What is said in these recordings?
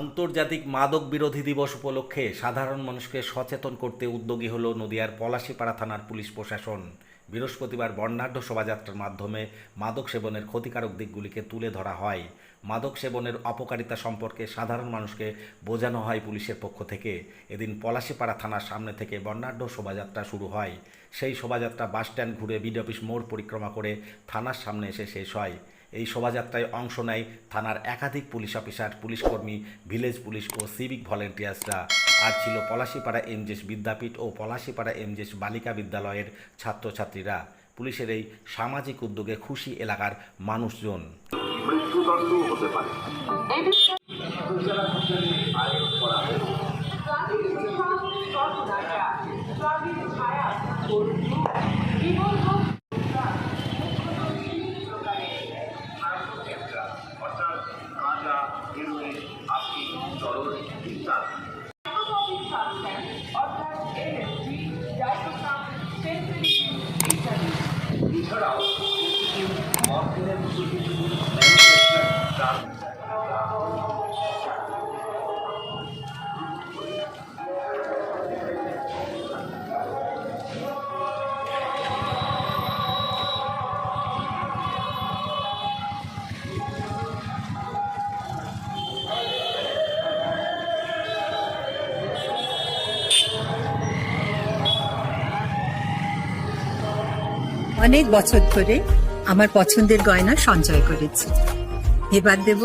আন্তর্জাতিক মাদক বিরোধী দিবস উপলক্ষে সাধারণ মানুষকে সচেতন করতে উদ্যোগী হল নদিয়ার পলাশীপাড়া থানার পুলিশ প্রশাসন। বৃহস্পতিবার বর্ণাঢ্য শোভাযাত্রার মাধ্যমে মাদক সেবনের ক্ষতিকারক দিকগুলিকে তুলে ধরা হয়। মাদক সেবনের অপকারিতা সম্পর্কে সাধারণ মানুষকে বোঝানো হয় পুলিশের পক্ষ থেকে। এদিন পলাশীপাড়া থানার সামনে থেকে বর্ণাঢ্য শোভাযাত্রা শুরু হয়। সেই শোভাযাত্রা বাসস্ট্যান্ড ঘুরে বিডি অফিস মোড় পরিক্রমা করে থানার সামনে এসে শেষ হয়। এই শোভাযাত্রায় অংশ নেয় থানার একাধিক পুলিশ অফিসার পুলিশকর্মী ভিলেজ পুলিশ ও সিভিক ভলেন্টিয়ার্সরা। আর ছিল পলাশীপাড়া এমজেস বিদ্যাপীঠ ও পলাশীপাড়া এমজেস বালিকা বিদ্যালয়ের ছাত্রছাত্রীরা। পুলিশের এই সামাজিক উদ্যোগে খুশি এলাকার মানুষজন। হতে পারে। Utah. অনেক বছর ধরে আমার পছন্দের গয়না সঞ্চয় করেছি। এবার দেব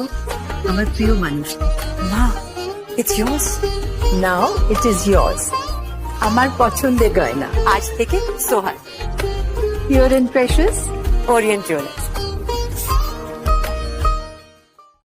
আমার প্রিয় মানুষ। নাও ইট ইজ ইয়ার্স আমার পছন্দের গয়না। আজ থেকে Sohan pure and precious orient jewellers